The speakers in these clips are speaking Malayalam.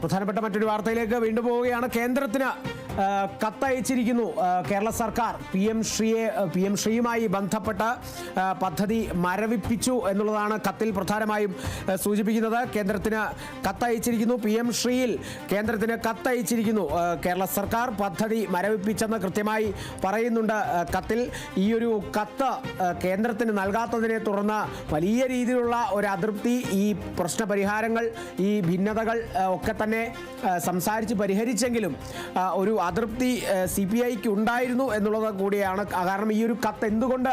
പ്രധാനപ്പെട്ട മറ്റൊരു വാർത്തയിലേക്ക് വീണ്ടും പോവുകയാണ്. കേന്ദ്രത്തിന് കത്തയച്ചിരിക്കുന്നു കേരള സർക്കാർ. പി എം ശ്രീയെ പി എം ശ്രീയുമായി ബന്ധപ്പെട്ട പദ്ധതി മരവിപ്പിച്ചു എന്നുള്ളതാണ് കത്തിൽ പ്രധാനമായും സൂചിപ്പിക്കുന്നത്. കേന്ദ്രത്തിന് കത്തയച്ചിരിക്കുന്നു. പി എം ശ്രീയിൽ കേന്ദ്രത്തിന് കത്തയച്ചിരിക്കുന്നു കേരള സർക്കാർ പദ്ധതി മരവിപ്പിച്ചെന്ന് കൃത്യമായി പറയുന്നുണ്ട് കത്തിൽ. ഈ ഒരു കത്ത് കേന്ദ്രത്തിന് നൽകാത്തതിനെ തുടർന്ന് വലിയ രീതിയിലുള്ള ഒരു അതൃപ്തി ഈ പ്രശ്നപരിഹാരങ്ങൾ ഈ ഭിന്നതകൾ ഒക്കെ തന്നെ സംസാരിച്ച് പരിഹരിച്ചെങ്കിലും ഒരു അതൃപ്തി സി പി ഐക്ക് ഉണ്ടായിരുന്നു എന്നുള്ളത് കൂടിയാണ്. കാരണം ഈ ഒരു കത്ത് എന്തുകൊണ്ട്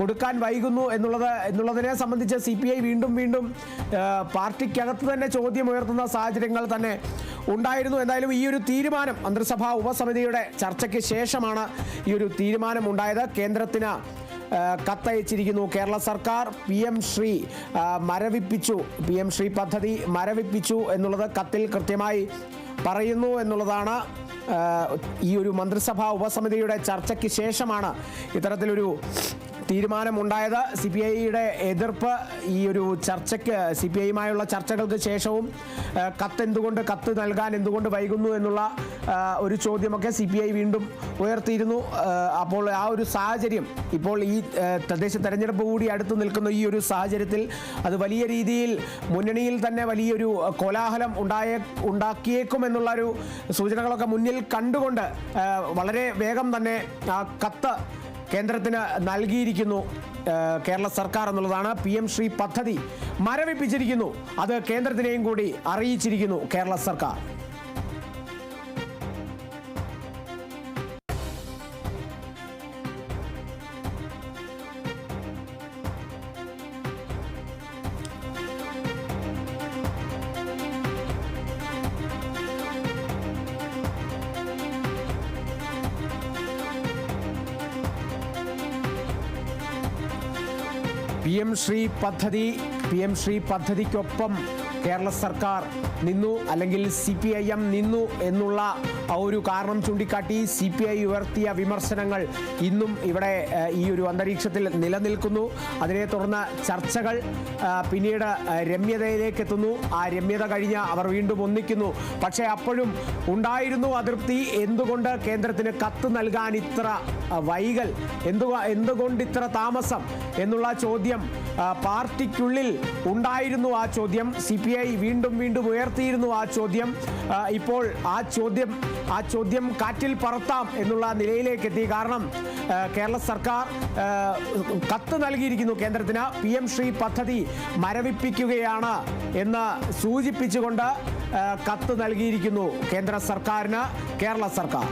കൊടുക്കാൻ വൈകുന്നു എന്നുള്ളത് എന്നുള്ളതിനെ സംബന്ധിച്ച് സി പി ഐ വീണ്ടും വീണ്ടും പാർട്ടിക്കകത്ത് തന്നെ ചോദ്യം ഉയർത്തുന്ന സാഹചര്യങ്ങൾ തന്നെ ഉണ്ടായിരുന്നു. എന്തായാലും ഈ ഒരു തീരുമാനം മന്ത്രിസഭാ ഉപസമിതിയുടെ ചർച്ചയ്ക്ക് ശേഷമാണ് ഈ ഒരു തീരുമാനം ഉണ്ടായത്. കേന്ദ്രത്തിന് കത്തയച്ചിരിക്കുന്നു. കേരള സർക്കാർ പി എം ശ്രീ മരവിപ്പിച്ചു. പി എം ശ്രീ പദ്ധതി മരവിപ്പിച്ചു എന്നുള്ളത് കത്തിൽ കൃത്യമായി പറയുന്നു എന്നുള്ളതാണ് ഈ ഒരു മന്ത്രിസഭാ ഉപസമിതിയുടെ ചർച്ചയ്ക്ക് ശേഷമാണ് ഇത്തരത്തിലൊരു തീരുമാനമുണ്ടായത്. സി പി ഐയുടെ എതിർപ്പ് ഈ ഒരു ചർച്ചയ്ക്ക് സി പി ഐയുമായുള്ള ചർച്ചകൾക്ക് ശേഷവും കത്ത് എന്തുകൊണ്ട് കത്ത് നൽകാൻ എന്തുകൊണ്ട് വൈകുന്നു എന്നുള്ള ഒരു ചോദ്യമൊക്കെ സി പി ഐ വീണ്ടും ഉയർത്തിയിരുന്നു. അപ്പോൾ ആ ഒരു സാഹചര്യം ഇപ്പോൾ ഈ തദ്ദേശ തെരഞ്ഞെടുപ്പ് കൂടി അടുത്ത് നിൽക്കുന്ന ഈ ഒരു സാഹചര്യത്തിൽ അത് വലിയ രീതിയിൽ മുന്നണിയിൽ തന്നെ വലിയൊരു കോലാഹലം ഉണ്ടായ ഉണ്ടാക്കിയേക്കും എന്നുള്ള ഒരു സൂചനകളൊക്കെ മുന്നിൽ കണ്ടുകൊണ്ട് വളരെ വേഗം തന്നെ ആ കത്ത് കേന്ദ്രത്തിന് നൽകിയിരിക്കുന്നു കേരള സർക്കാർ എന്നുള്ളതാണ്. പി എം ശ്രീ പദ്ധതി മരവിപ്പിച്ചിരിക്കുന്നു. അത് കേന്ദ്രത്തിനെയും കൂടി അറിയിച്ചിരിക്കുന്നു കേരള സർക്കാർ. പി എം ശ്രീ പദ്ധതി പി എം ശ്രീ പദ്ധതിക്കൊപ്പം കേരള സർക്കാർ നിന്നു അല്ലെങ്കിൽ സി പി ഐ എം നിന്നു എന്നുള്ള ഒരു കാരണം ചൂണ്ടിക്കാട്ടി സി പി ഐ ഉയർത്തിയ വിമർശനങ്ങൾ ഇന്നും ഇവിടെ ഈ ഒരു അന്തരീക്ഷത്തിൽ നിലനിൽക്കുന്നു. അതിനെ തുടർന്ന് ചർച്ചകൾ പിന്നീട് രമ്യതയിലേക്ക് എത്തുന്നു. ആ രമ്യത കഴിഞ്ഞ് അവർ വീണ്ടും ഒന്നിക്കുന്നു. പക്ഷേ അപ്പോഴും ഉണ്ടായിരുന്നു അതൃപ്തി. എന്തുകൊണ്ട് കേന്ദ്രത്തിന് കത്ത് നൽകാൻ ഇത്ര വൈകൽ? എന്തു എന്തുകൊണ്ട് ഇത്ര താമസം? എന്നുള്ള ചോദ്യം പാർട്ടിക്കുള്ളിൽ ഉണ്ടായിരുന്നു ആ ചോദ്യം സി പി ഐ വീണ്ടും വീണ്ടും ഉയർത്തിയിരുന്നു ആ ചോദ്യം. ഇപ്പോൾ ആ ചോദ്യം ആ ചോദ്യം കാറ്റിൽ പറത്താം എന്നുള്ള നിലയിലേക്ക് എത്തി കാരണം കേരള സർക്കാർ കത്ത് നൽകിയിരിക്കുന്നു കേന്ദ്രത്തിന്. പി എം ശ്രീ പദ്ധതി മരവിപ്പിക്കുകയാണ് എന്ന് സൂചിപ്പിച്ചുകൊണ്ട് കത്ത് നൽകിയിരിക്കുന്നു കേന്ദ്ര സർക്കാരിന് കേരള സർക്കാർ.